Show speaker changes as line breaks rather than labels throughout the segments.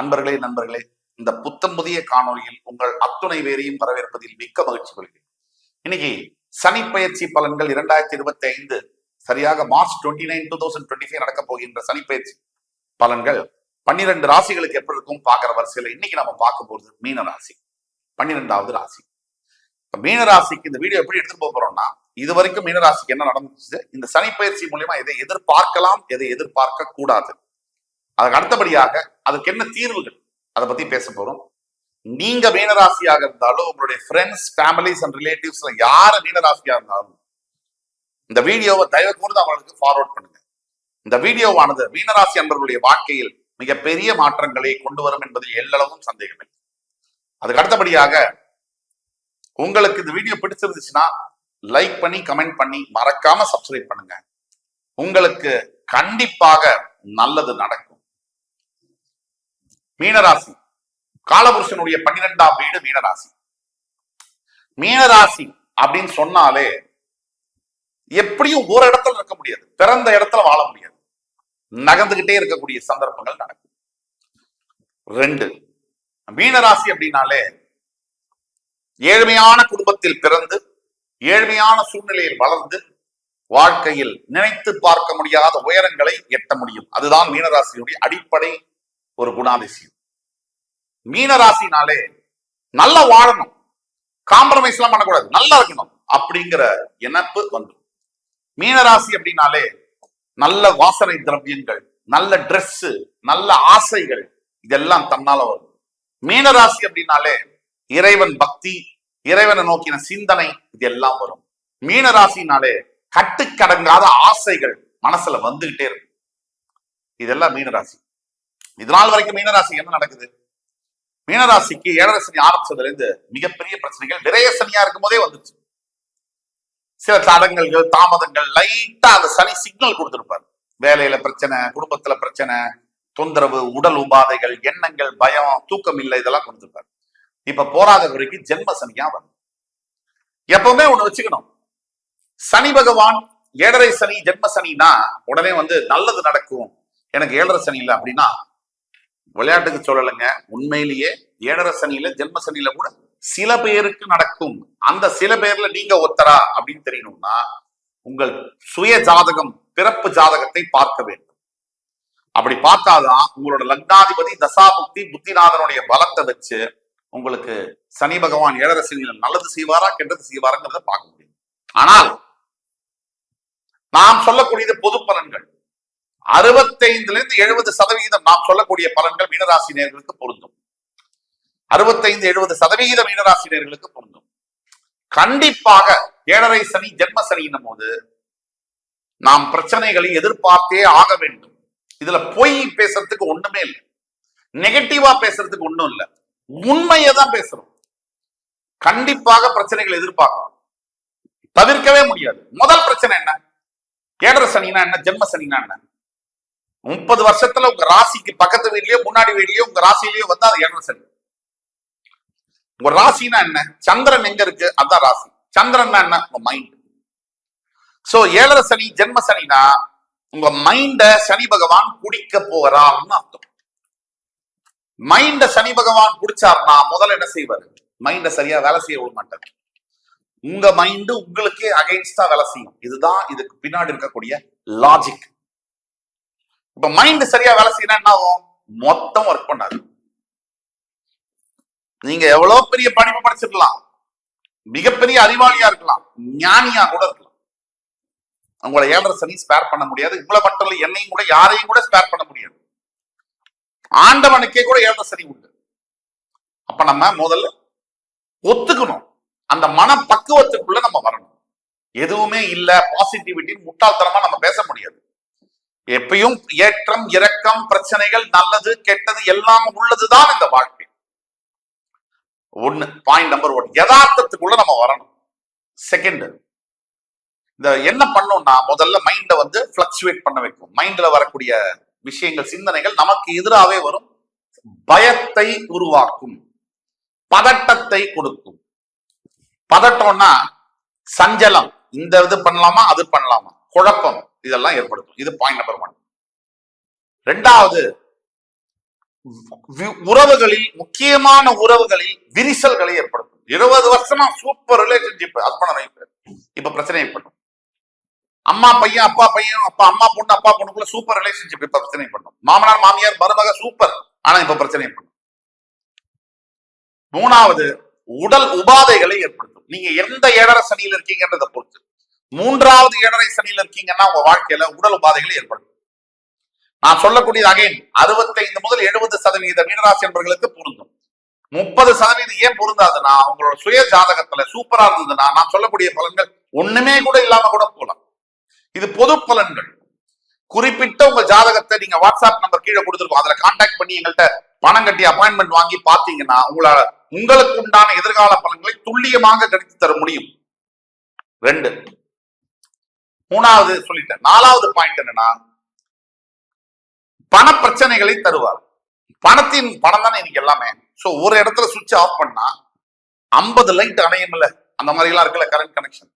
அன்பர்களே நண்பர்களே இந்த புத்தம் புதிய காணொளியில் உங்கள் அத்துணை வேரையும் வரவேற்பதில் மிக்க மகிழ்ச்சி கொள்கிறேன். இன்னைக்கு சனி பயிற்சி பலன்கள் இரண்டாயிரத்தி இருபத்தி ஐந்து சரியாக March twenty nine two thousand twenty five நடக்க போகின்ற சனி பயிற்சி பலன்கள் பன்னிரெண்டு ராசிகளுக்கு எப்படி இருக்கும் பார்க்குற வரிசையில இன்னைக்கு நம்ம பார்க்க போறது மீன ராசி பன்னிரெண்டாவது ராசி. இப்ப மீன ராசிக்கு இந்த வீடியோ எப்படி எடுத்து போக போறோம்னா இது வரைக்கும் மீனராசிக்கு என்ன நடந்துச்சு? இந்த சனி பயிற்சி மூலியமா எதை எதிர்பார்க்கலாம் எதை எதிர்பார்க்க கூடாது. அதுக்கு அடுத்தபடியாக அதுக்கு என்ன தீர்வுகள்? அதை பத்தி பேச போறோம். நீங்க மீனராசியாக இருந்தாலும் உங்களுடைய ஃப்ரெண்ட்ஸ் ஃபேமிலிஸ் அண்ட் ரிலேட்டிவ்ஸ்ல யாரு மீனராசியா இருந்தாலும் இந்த வீடியோவை தயவு கூர்ந்து அவங்களுக்கு ஃபார்வர்ட் பண்ணுங்க. இந்த வீடியோவானது மீனராசி அன்பர்களுடைய வாழ்க்கையில் மிகப்பெரிய மாற்றங்களை கொண்டு வரும் என்பதில் எல்லளவும் சந்தேகமில்லை அதுக்கு அடுத்தபடியாக உங்களுக்கு இந்த வீடியோ பிடிச்சிருந்துச்சுன்னா லைக் பண்ணி கமெண்ட் பண்ணி மறக்காம சப்ஸ்கிரைப் பண்ணுங்க. உங்களுக்கு கண்டிப்பாக நல்லது நடக்கும். மீனராசி. காலபுருஷனுடைய பன்னிரெண்டாம் வீடு மீனராசி. மீனராசி அப்படின்னு சொன்னாலே எப்படியும் ஒரு இடத்துல இருக்க முடியாது. பிறந்த இடத்துல வாழ முடியாது. நகர்ந்துகிட்டே இருக்கக்கூடிய சந்தர்ப்பங்கள் நடக்கும். ரெண்டு மீனராசி அப்படின்னாலே ஏழ்மையான குடும்பத்தில் பிறந்து ஏழ்மையான சூழ்நிலையில் வளர்ந்து வாழ்க்கையில் நினைத்து பார்க்க முடியாத உயரங்களை எட்ட முடியும். அதுதான் மீனராசியுடைய அடிப்படை ஒரு குணாதிசயம். மீனராசினாலே நல்லா வாழணும். காம்ப்ரமைஸ் எல்லாம் பண்ணக்கூடாது. நல்லா இருக்கணும். அப்படிங்கிற எண்ணப்பு வந்துடும் மீனராசி அப்படின்னாலே நல்ல வாசனை திரவியங்கள் நல்ல ட்ரெஸ் நல்ல ஆசைகள் இதெல்லாம் தன்னால வரும். மீனராசி அப்படின்னாலே இறைவன் பக்தி இறைவனை நோக்கின சிந்தனை இதெல்லாம் வரும். மீனராசினாலே கட்டுக்கடங்காத ஆசைகள் மனசுல வந்துகிட்டே இருக்கும். இதெல்லாம் மீனராசி இது நாள் வரைக்கும் மீனராசி என்ன நடக்குது? மீனராசிக்கு ஏழரை சனி ஆரம்பிச்சதுல இருந்து மிகப்பெரிய பிரச்சனைகள் நிறைய சனியா இருக்கும் போதே வந்துச்சு சில தடங்கல்கள் தாமதங்கள் லைட்டா அந்த சனி சிக்னல் கொடுத்திருப்பாரு. வேலையில பிரச்சனை குடும்பத்துல பிரச்சனை தொந்தரவு உடல் உபாதைகள் எண்ணங்கள் பயம் தூக்கம் இல்லை இதெல்லாம் கொடுத்திருப்பாரு. இப்ப போராத வரைக்கும் ஜென்ம சனியா வரும். எப்பவுமே ஒண்ணு வச்சுக்கணும். சனி பகவான் ஏழரை சனி ஜென்ம சனினா உடனே வந்து நல்லது நடக்கும். எனக்கு ஏழரை சனி இல்லை அப்படின்னா விளையாட்டுக்கு சொல்லலைங்க. உண்மையிலேயே ஏழரை சனியில ஜென்ம சனியில கூட சில பேருக்கு நடக்கும். அந்த சில பேர்ல நீங்க ஒத்தரா அப்படின்னு தெரியணும்னா உங்கள் சுய ஜாதகம் பிறப்பு ஜாதகத்தை பார்க்க வேண்டும். அப்படி பார்த்தாதான் உங்களோட லக்னாதிபதி தசாபுக்தி புத்திநாதனுடைய பலத்தை வச்சு உங்களுக்கு சனி பகவான் ஏழரை நல்லது செய்வாரா கெட்டது செய்வாராங்கிறத பார்க்க முடியும். ஆனால் நாம் சொல்லக்கூடியது பொது பலன்கள் அறுபத்தைந்துல இருந்து எழுபது சதவிகிதம் நாம் சொல்லக்கூடிய பலன்கள் மீனராசி நேர்களுக்கு பொருந்தும். அறுபத்தைந்து எழுபது சதவிகித மீனராசி நேர்களுக்கு பொருந்தும். கண்டிப்பாக ஏழரை சனி ஜென்ம சனின்னும் போது நாம் பிரச்சனைகளை எதிர்பார்த்தே ஆக வேண்டும். இதுல பொய் பேசுறதுக்கு ஒண்ணுமே இல்லை. நெகட்டிவா பேசுறதுக்கு ஒண்ணும் இல்லை. உண்மையை தான் பேசுறோம். கண்டிப்பாக பிரச்சனைகளை எதிர்பார்க்கலாம். தவிர்க்கவே முடியாது. முதல் பிரச்சனை என்ன? ஏழரை சனினா என்ன? ஜென்ம சனினா என்ன? முப்பது வருஷத்துல உங்க ராசிக்கு பக்கத்து வீட்லயோ முன்னாடி வீட்லயோ உங்க ராசிலயோ வந்து அது ஏழரை சனி உங்க ராசினா என்ன? சந்திரன் எங்க இருக்கு? அதான் ராசி. சந்திரன்னா என்ன? உங்க மைண்ட் சோ ஏழரை சனி ஜென்ம சனினா உங்க மைண்ட சனி பகவான் குடிக்க போறான்னு அர்த்தம். மைண்ட சனி பகவான் குடிச்சார்னா முதல்ல என்ன செய்வாரு? மைண்ட சரியா வேலை செய்ய விட மாட்டார். உங்க மைண்டு உங்களுக்கே அகைன்ஸ்டா வேலை செய்யும். இதுதான் இதுக்கு பின்னாடி இருக்கக்கூடிய லாஜிக் இப்ப மைண்ட் சரியா வேலை செய்யணும் என்ன ஆகும்? மொத்தம் ஒர்க் பண்ணாது. நீங்க எவ்வளவு பெரிய படிப்பு படிச்சிருக்கலாம். மிகப்பெரிய அறிவாளியா இருக்கலாம். ஞானியா கூட இருக்கலாம். உங்களை ஏழரை சனி ஸ்பேர் பண்ண முடியாது. உங்களை மட்டும் இல்லை என்னையும் கூட யாரையும் கூட ஸ்பேர் பண்ண முடியாது. ஆண்டவனுக்கே கூட ஏழரை சனி உண்டு. அப்ப நம்ம முதல்ல ஒத்துக்கணும். அந்த மன பக்குவத்துக்குள்ள நம்ம வரணும். எதுவுமே இல்ல பாசிட்டிவிட்டி முட்டாள்தனமா நம்ம எப்பயும் ஏற்றம் இரக்கம் பிரச்சனைகள் நல்லது கெட்டது எல்லாம் உள்ளதுதான் இந்த வாழ்க்கை. ஒண்ணு பாயிண்ட் நம்பர் ஒன் யதார்த்தத்துக்குள்ள நம்ம வரணும். செகண்ட் இந்த என்ன பண்ணோம்னா முதல்ல மைண்ட வந்து பிளக்சுவேட் பண்ண வைக்கும். மைண்ட்ல வரக்கூடிய விஷயங்கள் சிந்தனைகள் நமக்கு எதிராகவே வரும். பயத்தை உருவாக்கும். பதட்டத்தை கொடுக்கும். பதட்டம்னா சஞ்சலம். இந்த இது பண்ணலாமா அது பண்ணலாமா? குழப்பம் இதெல்லாம் ஏற்படுத்தும். இது பாயிண்ட் நம்பர் ஒன் ரெண்டாவது உறவுகளில் முக்கியமான உறவுகளில் விரிசல்களை ஏற்படுத்தும். இருபது வருஷமா சூப்பர் ரிலேஷன்ஷிப் ஹஸ்பண்ட் ஒய்ஃப் இப்ப பிரச்சனை ஏற்படும். அம்மா பையன் அப்பா பையன் அப்பா அம்மா பொண்ணு அப்பா பொண்ணுக்குள்ள சூப்பர் ரிலேஷன்ஷிப் இப்ப பிரச்சனை பண்ணும் மாமனார் மாமியார் மருமக சூப்பர் ஆனா இப்ப பிரச்சனை பண்ணும் மூணாவது உடல் உபாதைகளை ஏற்படுத்தும். நீங்க எந்த ஏழரை சனியில இருக்கீங்கன்றதை பொறுத்து. மூன்றாவது ஏழரை சனியில இருக்கீங்கன்னா உங்க வாழ்க்கையில உடல் உபாதைகள் ஏற்படும். நான் சொல்லக்கூடியது அகைன் அறுபத்தைந்து முதல் எழுபது சதவீத மீனராசி என்பவர்களுக்கு பொருந்தும். முப்பது சதவீதம் ஏன் பொருந்தாதுன்னா உங்களோட சுய ஜாதகத்துல சூப்பரா இருந்ததுன்னா நான் சொல்லக்கூடிய பலன்கள் ஒண்ணுமே கூட இல்லாம கூட போகலாம் இது பொது பலன்கள். குறிப்பிட்ட உங்க ஜாதகத்தை நீங்க வாட்ஸ்அப் நம்பர் கீழே கொடுத்துருக்கோம். அதுல கான்டாக்ட் பண்ணி எங்கள்கிட்ட பணம் கட்டி அப்பாயின்மெண்ட் வாங்கி பாத்தீங்கன்னா உங்களால உங்களுக்கு உண்டான எதிர்கால பலன்களை துல்லியமாக கணித்து தர முடியும். ரெண்டு மூணாவது சொல்லிட்டேன். நாலாவது பாயிண்ட் என்னன்னா பண பிரச்சனைகளை தருவார். பணத்தின் பணம் தானே இன்னைக்கு எல்லாமே. சோ ஒரு இடத்துல சுவிட்ச் ஆஃப் பண்ணா ஐம்பது லைட் அணையும்ல அந்த மாதிரி எல்லாம் இருக்குல்ல கரண்ட் கனெக்ஷன்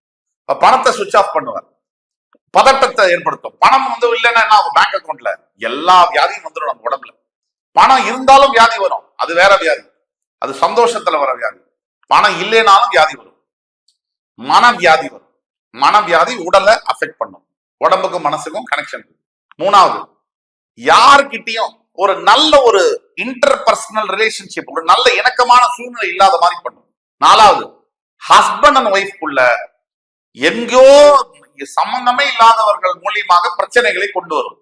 பணத்தை சுவிட்ச் ஆஃப் பண்ணுவார். பதட்டத்தை ஏற்படுத்தும். பணம் வந்து இல்லைன்னா என்ன பேங்க் அக்கௌண்ட்ல எல்லா வியாதியும் வந்துடும் நம்ம உடம்புல. பணம் இருந்தாலும் வியாதி வரும். அது வேற வியாதி. அது சந்தோஷத்துல வர வியாதி. பணம் இல்லைனாலும் வியாதி வரும். மன வியாதி வரும். மன வியாதி உடலை அஃபெக்ட் பண்ணும். உடம்புக்கும் மனசுக்கும் கனெக்ஷன் மூணாவது யாருக்கிட்டையும் ஒரு நல்ல ஒரு இன்டர்பர்சனல் ரிலேஷன்ஷிப் ஒரு நல்ல இணக்கமான சூழ்நிலை இல்லாத மாதிரி பண்ணும். நாலாவது ஹஸ்பண்ட் அண்ட் ஒய்ஃப்குள்ள எங்கேயோ சம்பந்தமே இல்லாதவர்கள் மூலியமாக பிரச்சனைகளை கொண்டு வரும்.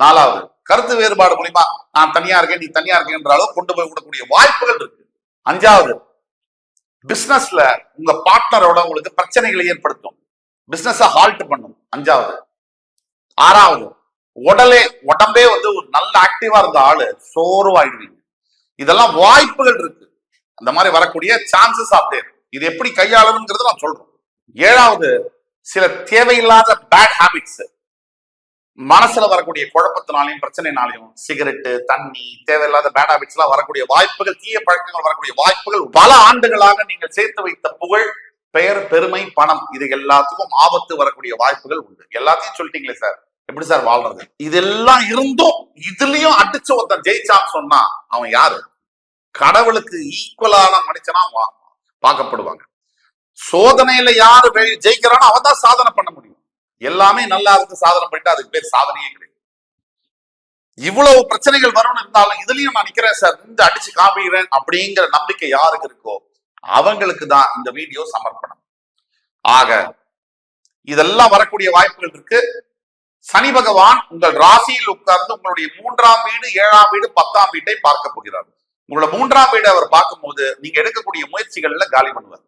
நாலாவது கருத்து வேறுபாடு மூலியமா நான் தனியா இருக்கேன் நீ தனியா இருக்கேன் என்றாலும் கொண்டு போய் விடக்கூடிய வாய்ப்புகள் இருக்கு. அஞ்சாவது பிசினஸ்ல உங்க பார்ட்னரோட உங்களுக்கு பிரச்சனைகளை ஏற்படுத்தும். பிசினஸ ஹால்ட் பண்ணும். அஞ்சாவது. ஆறாவது உடலே உடம்பே வந்து ஒரு நல்ல ஆக்டிவா இருந்த ஆளு சோர்வாயிடுவீங்க. இதெல்லாம் வாய்ப்புகள் இருக்கு. அந்த மாதிரி வரக்கூடிய சான்சஸ் ஆப்டே இது எப்படி கையாளணுங்கிறது நான் சொல்றேன். ஏழாவது சில தேவையில்லாத பேட் ஹேபிட்ஸ் மனசுல வரக்கூடிய குழப்பத்தினாலையும் பிரச்சனைனாலையும் சிகரெட்டு தண்ணி தேவையில்லாத பேட் ஹாபிட்ஸ் எல்லாம் வரக்கூடிய வாய்ப்புகள் தீய பழக்கங்கள் வரக்கூடிய வாய்ப்புகள் பல ஆண்டுகளாக நீங்கள் சேர்த்து வைத்த புகழ் பெயர் பெருமை பணம் இது எல்லாத்துக்கும் ஆபத்து வரக்கூடிய வாய்ப்புகள் உண்டு. எல்லாத்தையும் சொல்லிட்டீங்களே சார். எப்படி சார் வாழ்றது? இதெல்லாம் இருந்தும் இதுலயும் அடிச்சு ஒருத்தன் ஜெயிச்சான்னு சொன்னா அவன் யாரு? கடவுளுக்கு ஈக்குவலான மனுஷனா வா- பார்க்கப்படுவாங்க. சோதனையில யாரு ஜெயிக்கிறானோ அவன் தான் சாதனை பண்ண முடியும். எல்லாமே நல்லா இருந்து சாதனை பண்ணிட்டு அதுக்கு பேர் சாதனையே கிடையாது. இவ்வளவு பிரச்சனைகள் வரும்னு இருந்தாலும் இதுலயும் நான் நிக்கிறேன் சார் இந்த அடிச்சு காமிக்கிறேன் அப்படிங்கிற நம்பிக்கை யாருக்கு இருக்கோ அவங்களுக்கு தான் இந்த வீடியோ சமர்ப்பணம். ஆக இதெல்லாம் வரக்கூடிய வாய்ப்புகள் இருக்கு. சனி பகவான் உங்கள் ராசியில் உட்கார்ந்து உங்களுடைய மூன்றாம் வீடு ஏழாம் வீடு பத்தாம் வீட்டை பார்க்க போகிறார். உங்களோட மூன்றாம் வீடை அவர் பார்க்கும்போது நீங்க எடுக்கக்கூடிய முயற்சிகள்ல காலி பண்ணுவார்.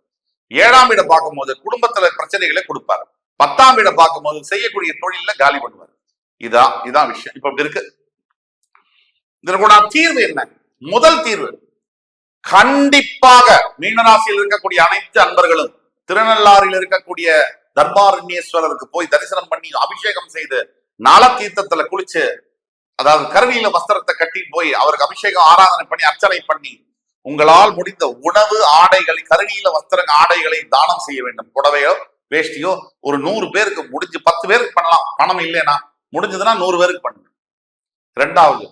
ஏழாம் வீடை பார்க்கும்போது குடும்பத்துல பிரச்சனைகளை கொடுப்பாரு. பத்தாம் இடம் பார்க்கும்போது செய்யக்கூடிய தொழில காலி பண்ணுவார். இதான் இதான் விஷயம். இப்ப இப்படி இருக்கு. இதற்குள்ள தீர்வு என்ன? முதல் தீர்வு. கண்டிப்பாக மீனராசியில் இருக்கக்கூடிய அனைத்து அன்பர்களும் திருநள்ளாறில் இருக்கக்கூடிய தர்பாரண்யேஸ்வரருக்கு போய் தரிசனம் பண்ணி அபிஷேகம் செய்து நல தீர்த்தத்துல குளிச்சு அதாவது கருவியில வஸ்திரத்தை கட்டி போய் அவருக்கு அபிஷேகம் ஆராதனை பண்ணி அர்ச்சனை பண்ணி உங்களால் முடிந்த உணவு ஆடைகளை கருணியில வஸ்திர ஆடைகளை தானம் செய்ய வேண்டும். புடவையோ வேஷ்டியோ ஒரு நூறு பேருக்கு முடிஞ்சு பத்து பேருக்கு பண்ணலாம். பணம் இல்லைன்னா முடிஞ்சதுன்னா நூறு பேருக்கு பண்ணுங்க ரெண்டாவது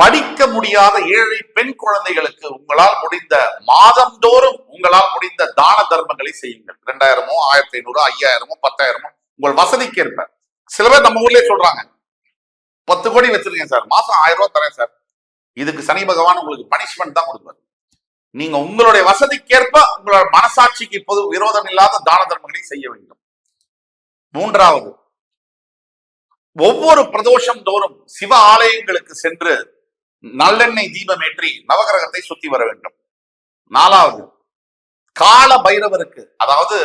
படிக்க முடியாத ஏழை பெண் குழந்தைகளுக்கு உங்களால் முடிந்த மாதந்தோறும் உங்களால் முடிந்த தான தர்மங்களை செய்யுங்கள். ரெண்டாயிரமோ ஆயிரத்தி ஐநூறு ஐயாயிரமோ பத்தாயிரமோ உங்கள் வசதிக்கு ஏற்ப. சில பேர் நம்ம ஊர்லயே சொல்றாங்க. பத்து கோடி வச்சிருக்கேன் சார். மாசம் ஆயிரம் ரூபாய் தரேன் சார். இதுக்கு சனி பகவான் உங்களுக்கு பனிஷ்மெண்ட் தான் கொடுப்பாரு. நீங்க உங்களுடைய வசதிக்கேற்ப உங்களோட மனசாட்சிக்கு பொது விரோதம் இல்லாத தான தர்மங்களை செய்ய வேண்டும். மூன்றாவது ஒவ்வொரு பிரதோஷம் தோறும் சிவ ஆலயங்களுக்கு சென்று நல்லெண்ணெய் தீபம் ஏற்றி நவகிரகத்தை சுத்தி வர வேண்டும். நாலாவது கால பைரவருக்கு அதாவது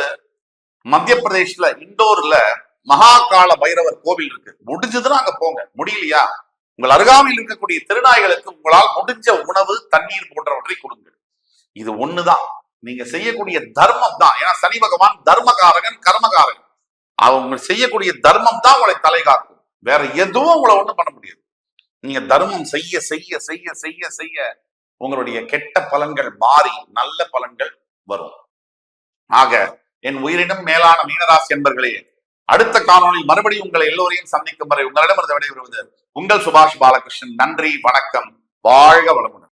மத்திய பிரதேஷ்ல இண்டோர்ல மகா கால பைரவர் கோவில் இருக்கு. முடிஞ்சதுன்னா அங்க போங்க. முடியலையா? உங்கள் அருகாமையில் இருக்கக்கூடிய திருநாய்களுக்கு உங்களால் முடிஞ்ச உணவு தண்ணீர் போன்றவற்றை கொடுங்கள். இது ஒண்ணுதான். நீங்க செய்யக்கூடிய தர்மம் தான் ஏன்னா சனி பகவான் தர்மகாரகன் கர்மகாரகன் அவங்க செய்யக்கூடிய தர்மம் தான் உங்களை தலை காக்கும். வேற எதுவும் உங்களை ஒண்ணும் பண்ண முடியாது. நீங்க தர்மம் செய்ய செய்ய செய்ய செய்ய செய்ய உங்களுடைய கெட்ட பலன்கள் மாறி நல்ல பலன்கள் வரும். ஆக என் உயிரினும் மேலான மீனராசி என்பர்களே அடுத்த காணொளி மறுபடியும் உங்களை எல்லோரையும் சந்திக்கும் வரை உங்களிடமிருந்து விடைபெறுவது உங்கள் சுபாஷ் பாலகிருஷ்ணன். நன்றி வணக்கம் வாழ்க வளமுடன்.